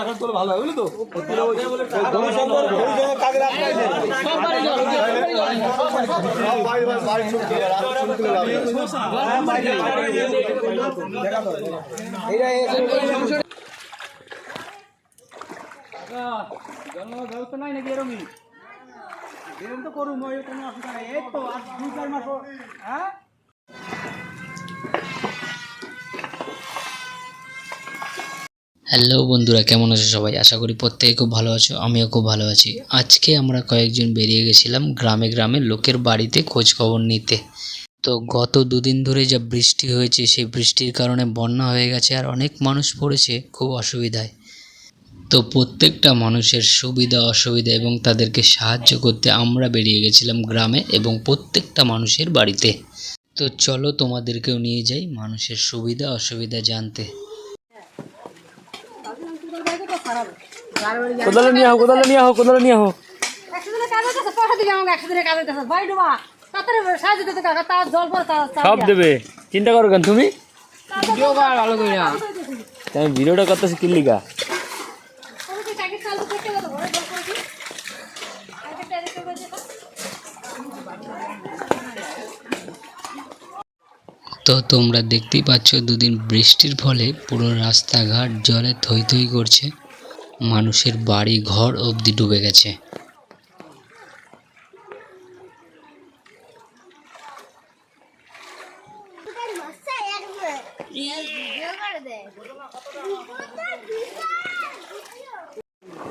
এখন তোর ভালো হয় বুঝলি তো? এরকম তো করুন, ওই কোনো অসুবিধা নেই। এই তো আর দুই চার মাস হ্যাঁ? হ্যালো বন্ধুরা, কেমন আছো সবাই? আশা করি প্রত্যেকে খুব ভালো আছো, আমিও খুব ভালো আছি। আজকে আমরা কয়েকজন বেরিয়ে গেছিলাম গ্রামে গ্রামে লোকের বাড়িতে খোঁজ খবর নিতে। তো গত দুদিন ধরে যা বৃষ্টি হয়েছে, সেই বৃষ্টির কারণে বন্যা হয়ে গেছে আর অনেক মানুষ পড়েছে খুব অসুবিধায়। তো প্রত্যেকটা মানুষের সুবিধা, অসুবিধা এবং তাদেরকে সাহায্য করতে আমরা বেরিয়ে গেছিলাম গ্রামে এবং প্রত্যেকটা মানুষের বাড়িতে। তো চলো তোমাদেরকেও নিয়ে যাই মানুষের সুবিধা, অসুবিধা জানতে। কোদালে নিয়ে হোক কোদালে নিয়ে হোক কোদালে নিয়ে পর সব দেবে। চিন্তা করো কেন তুমি? আমি ভিডিওটা করতেছি কিল্লিকা চালু করতে গেলে ঘরে জল পড়েছি একটা এদিকে করে দিতে। তো তোমরা দেখতেই পাচ্ছ দুদিন বৃষ্টির ফলে পুরো রাস্তাঘাট জলে থই থই করছে। মানুষের বাড়ি ঘর অবধি ডুবে গেছে।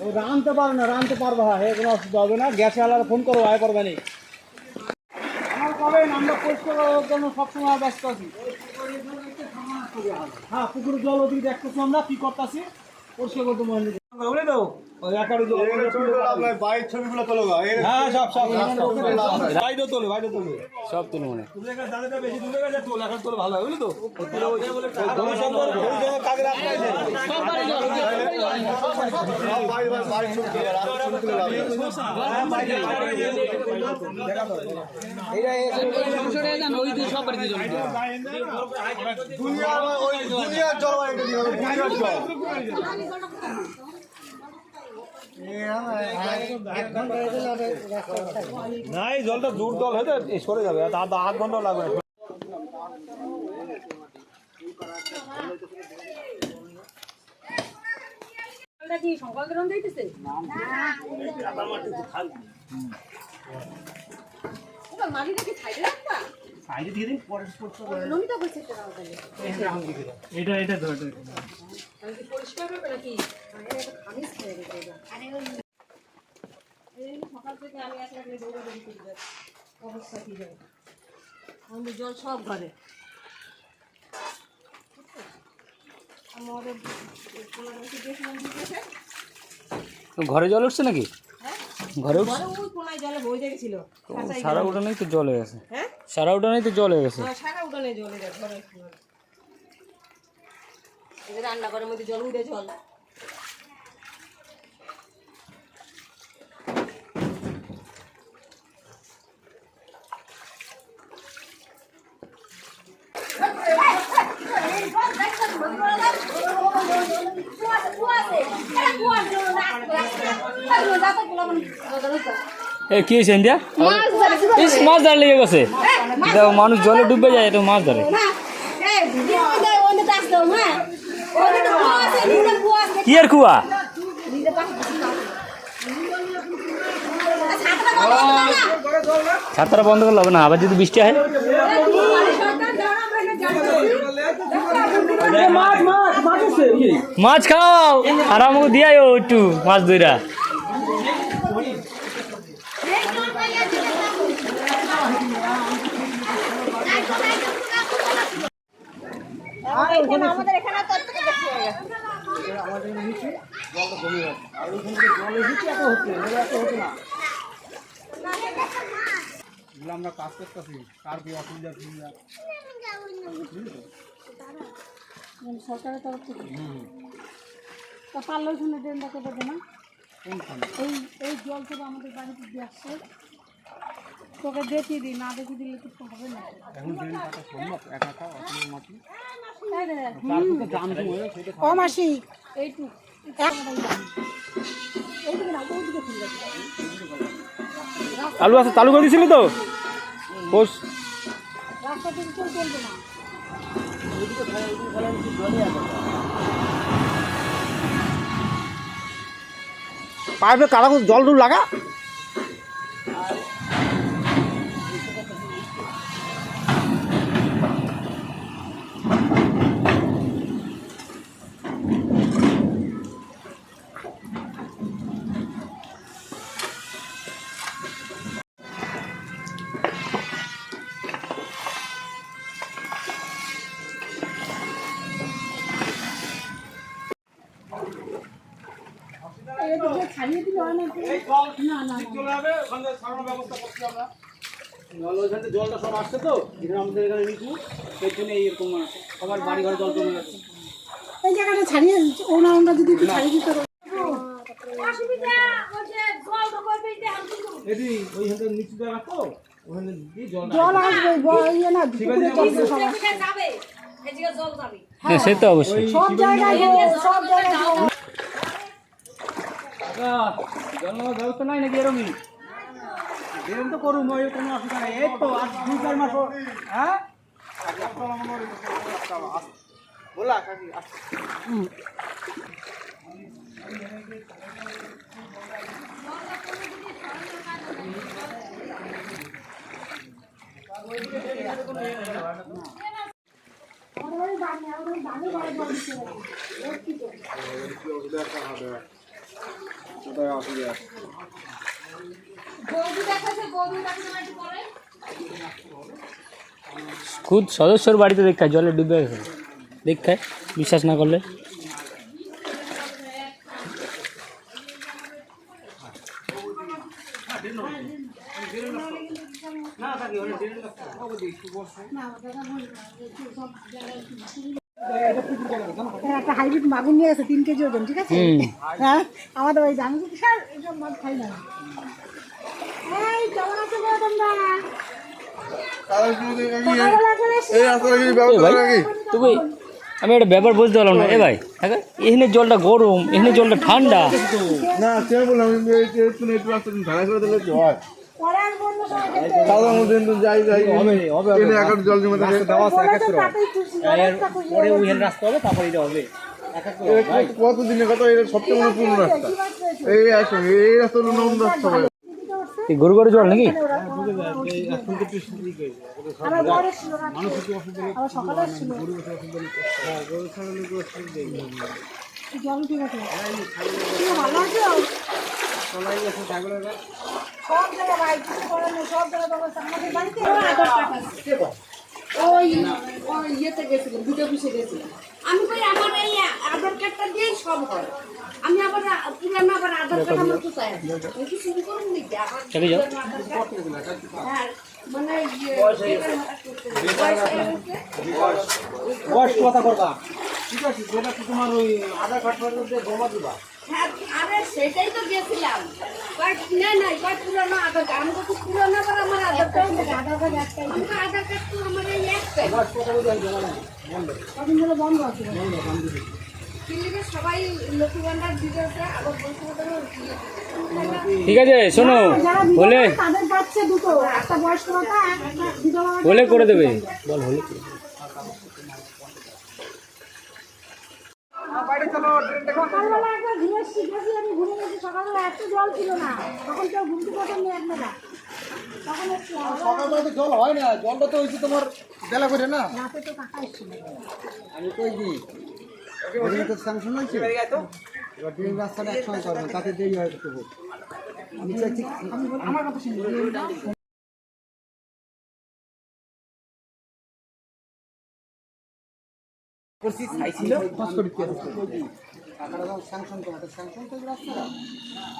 ও রানতে পারো না রানতে পারব হ্যাঁ কোনো অসুবিধা হবে না। গ্যাসে আলাদা ফোন করো আয় করবে নি। আমার কবেন আমরা পরিষ্কার করার জন্য সবসময় ব্যস্ত আছি। হ্যাঁ পুকুরের জল ওদিকে দেখতেছি আমরা, কী করতেছি? পরিষ্কার করতে মনে বলে হ্যাঁ সব তোলে বাইরে তোলে সব তুল মনে ভালো হয় বুঝলি তো। দুনিয়ার ওই দুনিয়ার জলবায়ুটা দিয়ে হবে, দুনিয়ার জল। না এই জলটা দূর জল হয়তো সরে যাবে আধ আধ ঘণ্টা লাগবে কি সকাল গ্রাম যাইতেছে ওটা মাটিটা কি রাখবা? সাইডে দিয়ে দিন পরে নমিতা করছে তো তাহলে। এটা এটা ধর আমি কি পরিষ্কার করবে নাকি? আরে এটা খামিস খেয়ে গেছে এটা। এই সকাল থেকে আমি এক লাগলে দৌড়া দৌড়ি অবস্থা কি যায় আমাদের জল সব ঘরে। আমাদের দিতেছে ঘরে জল উঠছে নাকি? ঘরে উঠছে? ঘরে গেছিল সারা উঠানেই তো জল হয়ে গেছে। হ্যাঁ? সারা উঠানেই তো জল হয়ে গেছে। হ্যাঁ, সারা উঠানে জল যায় ঘরে এই যে রান্না ঘরের মধ্যে জল উঠে জল। এ কি হয়েছে ইন্ডিয়া? মাছ ধরে লেগে গেছে। দেখো মানুষ জলে ডুবে যায় এটা মাছ ধরে। কি আর কুয়া? ছাত্রা বন্ধ করলে হবে না আবার যদি বৃষ্টি হয়? মাছ খাও আর আমাকে দিয়াই একটু মাছ ধরা হয়ে গেছে জলটা জমে গেছে আর ওইখান থেকে জল এসেছে এত হচ্ছে এগুলো এত হচ্ছে না। এগুলো আমরা কাজ করতেছি কার কি অসুবিধা সুবিধা সরকারের তরফ থেকে? তা পারলে ওইখানে ড্রেনটাকে দেবে না। এই এই জল থেকে আমাদের বাড়িতে দিয়ে আসছে। তোকে দেখিয়ে দিই না দেখিয়ে দিলে তো হবে না। এখন ড্রেন কাটা সম্ভব? একা মাটি ও মাসি আলু আছে চালু করে দিছিলি তো? পোষ রাস্তা থেকে কেউ চলবে না। পাইপে কারা জল টুল লাগা এইদিকে ছাড়িয়ে দিলে হয় না তো? না না না চলে যাবে ওখানে সারানোর ব্যবস্থা করছি আমরা জল ওইখান থেকে জলটা সব আসছে তো এখানে আমাদের এখানে নিচু সেই জন্য এরকম সবার বাড়ি ঘরে জল জমে যাচ্ছে এই জায়গাটা ছাড়িয়ে ওনা ওনা যদি একটু ছাড়িয়ে দিতে হ্যাঁ সে তো অবশ্যই। সব জায়গায় সব জায়গায় জল ব্যবস্থা নাই নাকি এরকমই এরকম তো করুন ওই কোনো অসুবিধা নেই এই তো আর দুই চার মাস হ্যাঁ বলা কাকি আস- খুদ সদস্যর বাড়িতে দেখায় জলে ডুবে গেছে। দেখায় বিশ্বাস না করলে। একটা হাইব্রিড মাগুর নিয়ে গেছে তিন কেজি ওজন ঠিক আছে? হ্যাঁ আমাদের ওই জানি স্যার এইসব মাছ খাই না। এই কেমন আছো গো তোমরা? আমি একটা ব্যাপার বুঝতে পারলাম না। এ ভাই হ্যাঁ এখানে জলটা গরম এখানে জলটা ঠান্ডা। না সে বললাম হয় জল কত- কত দিনের কথা? এটা সবচেয়ে মনে পুরনো রাস্তা? এই এই রাস্তা হলো নতুন রাস্তা গরু গরু জল নাকি? রাত্রে। আবার সকালে এসেছিল। জল ঠিক আছে ভালো আছো? সব জায়গায় ভাই কিছু করার নেই সব জায়গায় ব্যবস্থা। আমাদের বাড়িতে ওই ওই ইয়েতে গেছিলাম দুটো অফিসে গেছিলাম। আমি কই আমার এই আধার কার্ডটা দিয়েই সব হয়। আমি আবার পুরানো আবার আধার কার্ড আমার কোথায় আছে? কি শুরু করুন নাকি আবার চলে যাও। হ্যাঁ মানে ইয়ে বয়স গেছে। বয়স কথা? করবা ঠিক আছে যেটা তোমার ওই আধার কার্ড জমা দিবা? হ্যাঁ আরে সেটাই তো গেছিলাম। কয় না না কয় পুরানো আধার কার্ড আমি তো পুরানো আবার আমার আধার কার্ড আধার কার্ড একটাই কিন্তু আধার কার্ড তো আমার এই একটাই। কদিন ধরে বন্ধ আছে? দিল্লিতে সবাই লক্ষ্মী ভান্ডার দিতেছে আবার বলতে ঠিক আছে শোনো ভাতা। হলে করে দেবে। বল হলে করে দেবে। সকালবেলা একবার ঘুরে এসেছি গেছি আমি ঘুরে গেছি। সকালবেলা এত জল ছিল না তখন কেউ ঘুমতে পারতেন না এক মেলা তখন সকালবেলা তো জল হয় না জলটা তো হয়েছে তোমার বেলা করে না। রাতে তো কাকা এসেছিল আমি কই দিই তো স্যাংশন হয়েছে। এবার ড্রেন রাস্তাটা একসঙ্গে করবে তাতে দেরি হয় আমি চাইছি আমার কথা করছি টাকাটা যখন স্যাংশন করে স্যাংশন তো রাস্তাটা।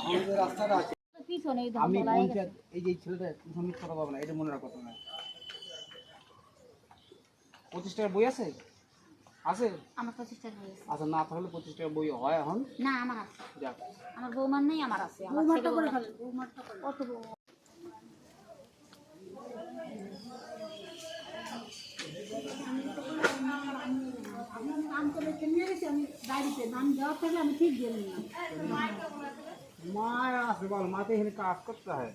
আমাদের রাস্তাটা আছে আমি পঞ্চায়েত এই যে ছেলেটা সমিত করা পাবো না এটা মনে রাখো তোমরা পঁচিশ টাকার বই আছে? আছে? আমার পঁচিশ টাকা আচ্ছা না তাহলে পঁচিশ টাকার বই হয় এখন? না আমার আছে। যাক। আমার বৌমার নেই আমার আছে। আমার নাম করে নিয়ে গেছি আমি বাড়িতে নাম দেওয়ার থেকে আমি ঠিক দিয়ে নিলাম মায় আছে বল মাতে এখানে কাজ করতে হয়